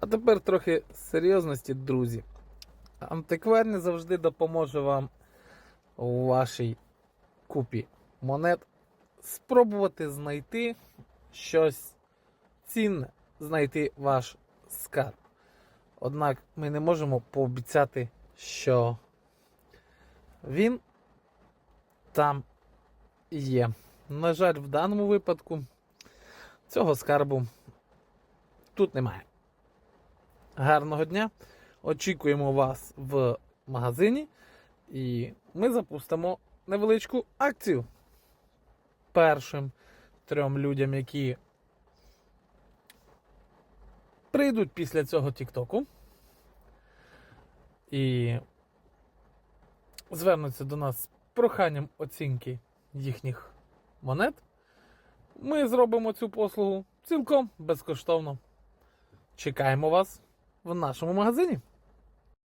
А тепер трохи серйозності, друзі. Антиквар не завжди допоможе вам у вашій купі монет спробувати знайти щось цінне, знайти ваш скарб. Однак ми не можемо пообіцяти, що він там є. На жаль, в даному випадку цього скарбу тут немає. Гарного дня! Очікуємо вас в магазині, і ми запустимо невеличку акцію. Першим трьом людям, які прийдуть після цього Тіктоку і звернуться до нас з проханням оцінки їхніх монет, ми зробимо цю послугу цілком безкоштовно. Чекаємо вас в нашому магазині.